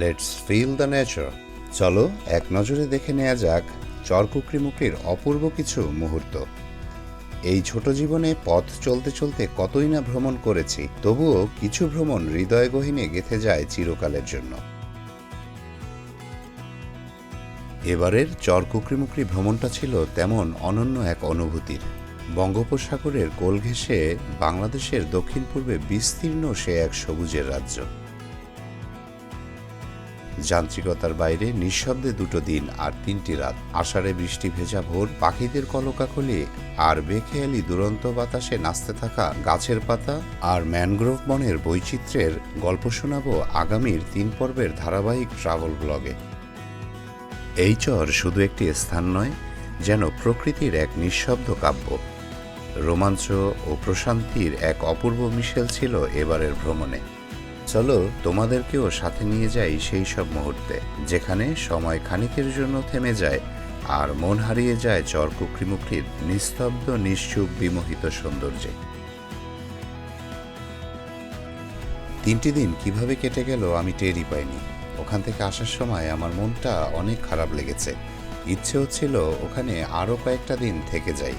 Let's feel the nature চলো, এক নজরে দেখে নেওয়া যাক চরকুকরিমুকরির অপূর্ব কিছু মুহূর্ত। এই ছোট জীবনে পথ চলতে চলতে কতই না ভ্রমণ করেছি, তবুও কিছু ভ্রমণ হৃদয় গহীনে গেথে যায় চিরকালের জন্য। এবারের চরকুকরিমুকরি ভ্রমণটা ছিল তেমন অনন্য এক অনুভূতির। বঙ্গোপসাগরের কোল ঘেঁষে বাংলাদেশের দক্ষিণ পূর্বে বিস্তীর্ণ সে এক সবুজের রাজ্য। যান্ত্রিকতার বাইরে নিঃশব্দে দুটো দিন আর তিনটি রাত। আষাঢ়ে বৃষ্টি ভেজা ভোর পাখিদের কলকাকলি আর বেখেয়ালি দুরন্ত বাতাসে নাচতে থাকা গাছের পাতা আর ম্যানগ্রোভ বনের বৈচিত্র্যের গল্প শোনাবো আগামীর তিন পর্বের ধারাবাহিক ট্রাভেল ব্লগে। এই চর শুধু একটি স্থান নয়, যেন প্রকৃতির এক নিঃশব্দ কাব্য। রোমাঞ্চ ও প্রশান্তির এক অপূর্ব মিশেল ছিল এবারের ভ্রমণে। চলো তোমাদেরকেও সাথে নিয়ে যাই সেই সব মুহূর্তে, যেখানে সময় খানিকের জন্য থেমে যায় আর মন হারিয়ে যায় চর কুকরিমুকরির নিস্তব্ধ, নিশ্চুপ, বিমোহিত সৌন্দর্যে। তিনটি দিন কীভাবে কেটে গেল আমি টেরই পাইনি। ওখান থেকে আসার সময় আমার মনটা অনেক খারাপ লেগেছে। ইচ্ছে হচ্ছিল ওখানে আরও কয়েকটা দিন থেকে যাই।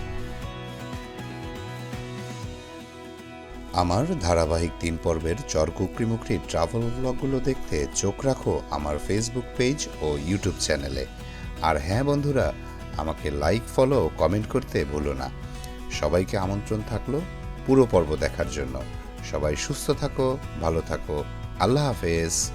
আমার ধারাবাহিক তিন পর্বের চরকুকরিমুকরি ট্রাভেল ব্লগগুলো দেখতে চোখ রাখো আমার ফেসবুক পেজ ও ইউটিউব চ্যানেলে আর হ্যাঁ বন্ধুরা, আমাকে লাইক ফলো কমেন্ট করতে ভুলো না। সবাইকে আমন্ত্রণ থাকল পুরো পর্ব দেখার জন্য। সবাই সুস্থ থাকো, ভালো থাকো। আল্লাহ হাফেজ।